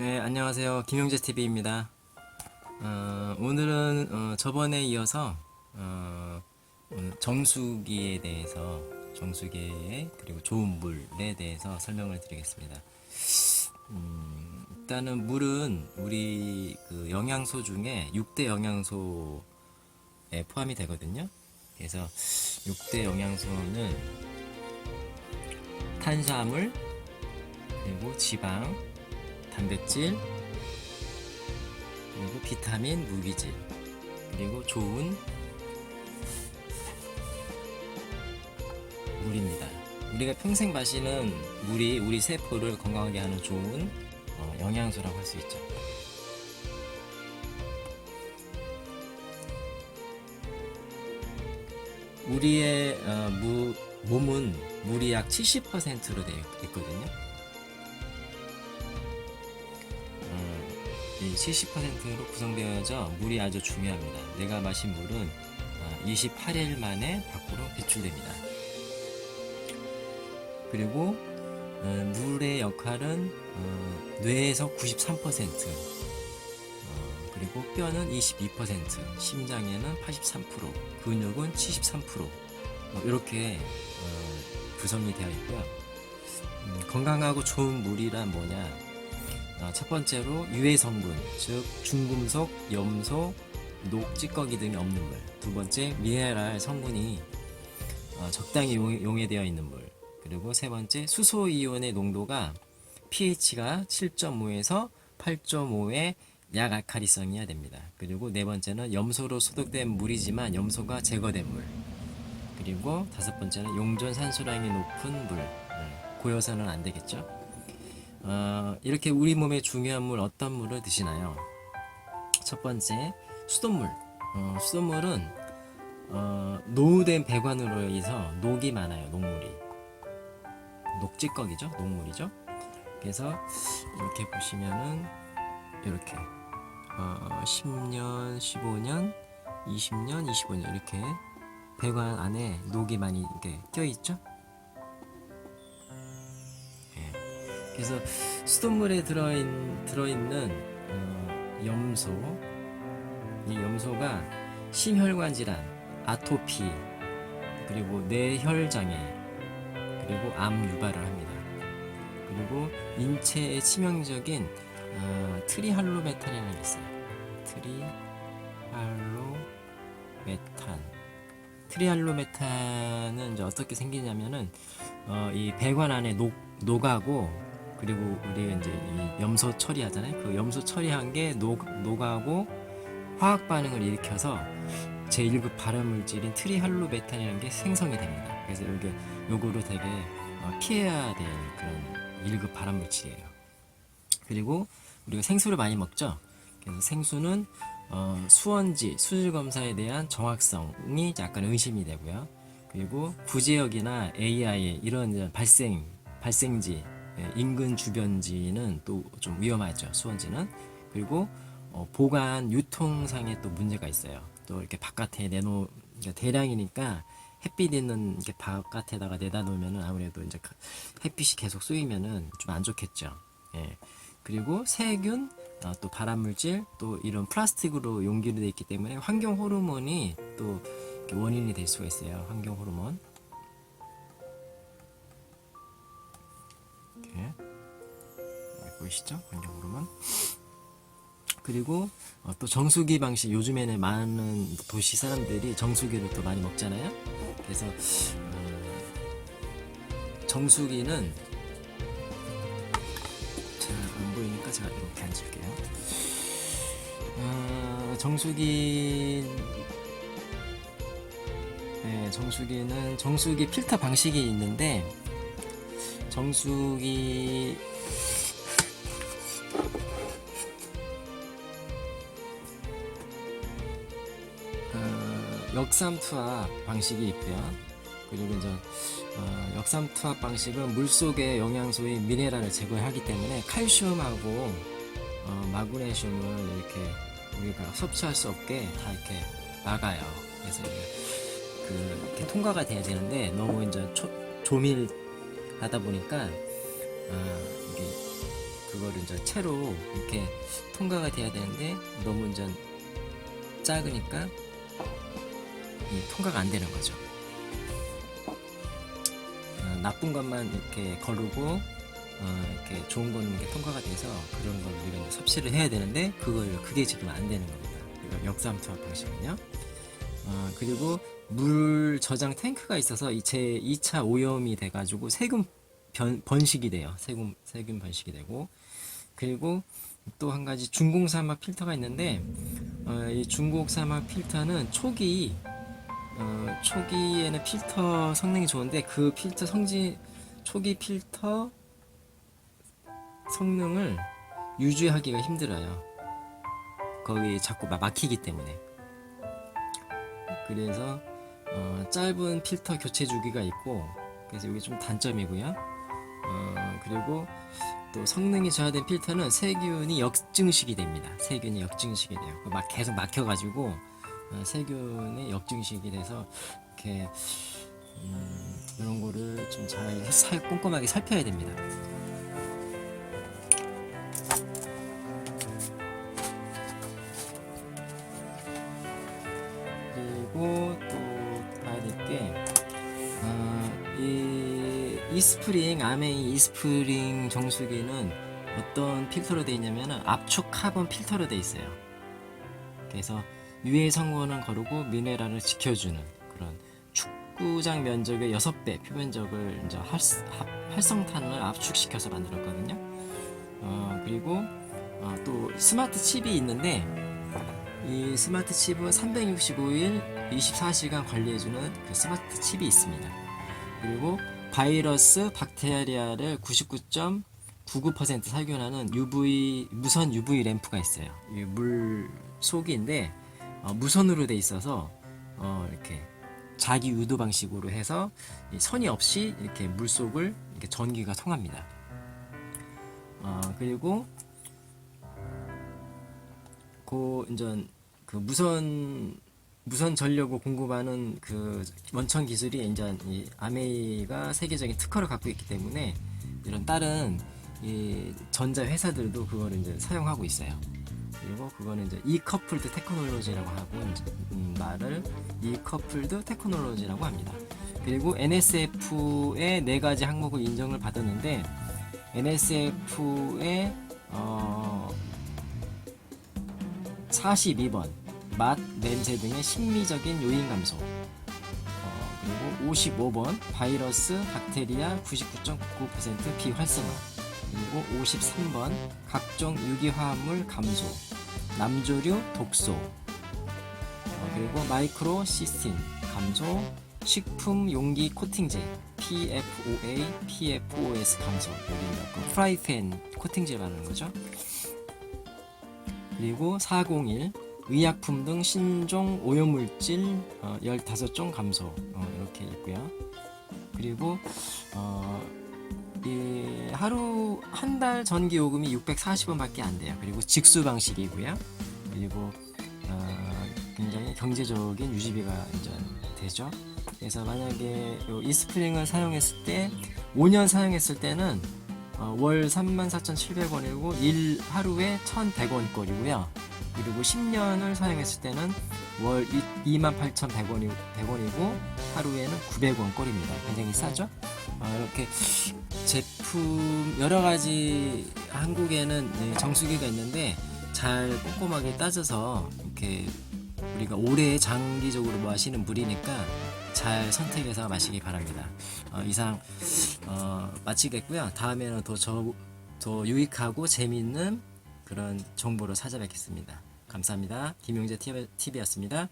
네, 안녕하세요. 김용재 TV입니다. 어, 오늘은 어, 저번에 이어서 어, 정수기에 대해서 정수기에 그리고 좋은 물에 대해서 설명을 드리겠습니다. 음, 일단은 물은 우리 그 영양소 중에 6대 영양소에 포함이 되거든요. 그래서 6대 영양소는 탄수화물, 그리고 지방, 단백질, 그리고 비타민, 무기질, 그리고 좋은 물입니다. 우리가 평생 마시는 물이 우리 세포를 건강하게 하는 좋은 어, 영양소라고 할 수 있죠. 우리의 어, 무- 몸은 물이 약 70%로 되어 있거든요. 이 70%로 구성되어져 물이 아주 중요합니다. 내가 마신 물은 28일 만에 밖으로 배출됩니다. 그리고 어, 물의 역할은 어, 뇌에서 93%, 어, 그리고 뼈는 22%, 심장에는 83%, 근육은 73%, 뭐 이렇게 어, 구성이 되어 있고요. 음, 건강하고 좋은 물이란 뭐냐? 어, 첫 번째로 유해 성분, 즉 중금속, 염소, 녹, 찌꺼기 등이 없는 물. 두 번째 미네랄 성분이 어, 적당히 용, 용해되어 있는 물. 그리고 세 번째 수소 이온의 농도가 pH가 7.5에서 8.5의 약 알칼리성이어야 됩니다. 그리고 네 번째는 염소로 소독된 물이지만 염소가 제거된 물. 그리고 다섯 번째는 용존 산소량이 높은 물. 음, 고여서는 안 되겠죠. 어, 이렇게 우리 몸에 중요한 물 어떤 물을 드시나요? 첫 번째 수돗물. 어, 수돗물은 어, 노후된 배관으로 인해서 녹이 많아요. 녹물이. 녹찌꺼기죠. 녹물이죠. 그래서 이렇게 보시면은 이렇게 어, 10년, 15년, 20년, 25년 이렇게 배관 안에 녹이 많이 이렇게 껴 있죠. 그래서 수돗물에 들어있, 들어있는 어, 염소 이 염소가 심혈관 질환, 아토피 그리고 뇌혈장애 그리고 암 유발을 합니다. 그리고 인체에 치명적인 어, 트리할로메탄이라는 게 있어요. 트리할로메탄 트리할로메탄은 이제 어떻게 생기냐면은 어, 이 배관 안에 녹 녹하고 그리고 우리 이제 이 염소 처리하잖아요. 그 염소 처리한 게 녹, 녹하고 화학 반응을 일으켜서 제1급 발암물질인 트리할로메탄이라는 게 생성이 됩니다. 그래서 이게 요거를 되게 어, 피해야 될 그런 1급 발암물질이에요. 그리고 우리가 생수를 많이 먹죠. 그래서 생수는 어, 수원지, 수질 검사에 대한 정확성이 약간 의심이 되고요. 그리고 구제역이나 AI 이런 발생 발생지 예, 인근 주변지는 또 좀 위험하죠. 수원지는 그리고 어, 보관 유통상에 또 문제가 있어요. 또 이렇게 바깥에 내놓 그러니까 대량이니까 햇빛 있는 이렇게 바깥에다가 내다 놓으면은 아무래도 이제 그 햇빛이 계속 쏘이면은 좀 안 좋겠죠. 예. 그리고 세균, 어, 또 발암물질, 또 이런 플라스틱으로 용기로 되어 있기 때문에 환경 호르몬이 또 원인이 될 수가 있어요. 환경 호르몬. 이렇게 여기 보이시죠? 호르몬. 그리고 어, 또 정수기 방식 요즘에는 많은 도시 사람들이 정수기를 또 많이 먹잖아요. 그래서 어, 정수기는 잘안 보이니까 제가 이렇게 앉을게요. 어, 정수기 네, 정수기는 정수기 필터 방식이 있는데 정수기 어, 역삼 투합 방식이 있고요. 그리고 이제 어, 역삼 투합 방식은 물 속의 영양소인 미네랄을 제거하기 때문에 칼슘하고 어, 마그네슘을 이렇게 우리가 섭취할 수 없게 다 이렇게 막아요. 그래서 이제 그 이렇게 통과가 돼야 되는데 너무 이제 초, 조밀 하다 보니까 어, 이게 그거를 이제 채로 이렇게 통과가 돼야 되는데 너무 이제 작으니까 이 통과가 안 되는 거죠. 어, 나쁜 것만 이렇게 거르고 어, 이렇게 좋은 거는 이렇게 통과가 돼서 그런 걸 우리가 섭취를 해야 되는데 그걸 그게 지금 안 되는 겁니다. 이거 역삼 투합 방식은요. 어, 그리고 물 저장 탱크가 있어서 이제 2차 오염이 돼가지고 세균 변, 번식이 돼요. 세균 세균 번식이 되고 그리고 또 한 가지 중국 사막 필터가 있는데 어, 이 중국 사막 필터는 초기 어, 초기에는 필터 성능이 좋은데 그 필터 성지 초기 필터 성능을 유지하기가 힘들어요. 거기 자꾸 막 막히기 때문에. 그래서 어, 짧은 필터 교체 주기가 있고 그래서 이게 좀 단점이고요. 어, 그리고 또 성능이 저하된 필터는 세균이 역증식이 됩니다. 세균이 역증식이 돼요. 막 계속 막혀가지고 어, 세균이 역증식이 돼서 이렇게 음, 이런 거를 좀 잘 꼼꼼하게 살펴야 됩니다. 이 이스프링 아메이 이스프링 정수기는 어떤 필터로 되어 있냐면 압축 카본 필터로 되어 있어요. 그래서 유해 성분은 거르고 미네랄을 지켜주는 그런 축구장 면적의 6배 표면적을 이제 활, 합- 활성탄을 압축시켜서 만들었거든요. 어, 그리고 어, 또 스마트 칩이 있는데 이 스마트 칩은 365일 24시간 관리해주는 그 스마트 칩이 있습니다. 그리고 바이러스, 박테리아를 99.99% 살균하는 UV 무선 UV 램프가 있어요. 이물 속인데 어, 무선으로 돼 있어서 어, 이렇게 자기 유도 방식으로 해서 이 선이 없이 이렇게 물 속을 이렇게 전기가 통합니다. 어, 그리고 그 이제 그 무선 무선 전력을 공급하는 그 원천 기술이 이제 이 아메이가 세계적인 특허를 갖고 있기 때문에 이런 다른 이 전자 회사들도 그걸 이제 사용하고 있어요. 그리고 그거는 이제 이커플드 테크놀로지라고 하고 음, 말을 이커플드 테크놀로지라고 합니다. 그리고 NSF의 네 가지 항목을 인정을 받았는데 NSF의 어 42번 맛, 냄새 등의 심미적인 요인 감소. 어, 그리고 55번 바이러스, 박테리아 99.99% 비활성화. 그리고 53번 각종 유기화합물 감소 남조류 독소. 어, 그리고 마이크로 시스틴 감소 식품 용기 코팅제 PFOA, PFOS 감소. 여기 그 프라이팬 코팅제 말하는 거죠. 그리고 401 의약품 등 신종 오염물질 어, 15종 감소 어, 이렇게 있고요. 그리고 어, 이 하루 한 달 전기 요금이 640원밖에 안 돼요. 그리고 직수 방식이고요. 그리고 어, 굉장히 경제적인 유지비가 이제 되죠. 그래서 만약에 요 이스프링을 사용했을 때 5년 사용했을 때는 어, 월 34,700원이고 일 하루에 1,100원 꼴이고요. 그리고 10년을 사용했을 때는 월 28,100원이 100원이고 하루에는 900원 꼴입니다. 굉장히 싸죠? 어, 이렇게 제품 여러 가지 한국에는 네, 정수기가 있는데 잘 꼼꼼하게 따져서 이렇게 우리가 오래 장기적으로 마시는 물이니까 잘 선택해서 마시기 바랍니다. 어, 이상 어, 마치겠고요. 다음에는 더, 저, 더 유익하고 재미있는 그런 정보로 찾아뵙겠습니다. 감사합니다. 김용재 TV였습니다.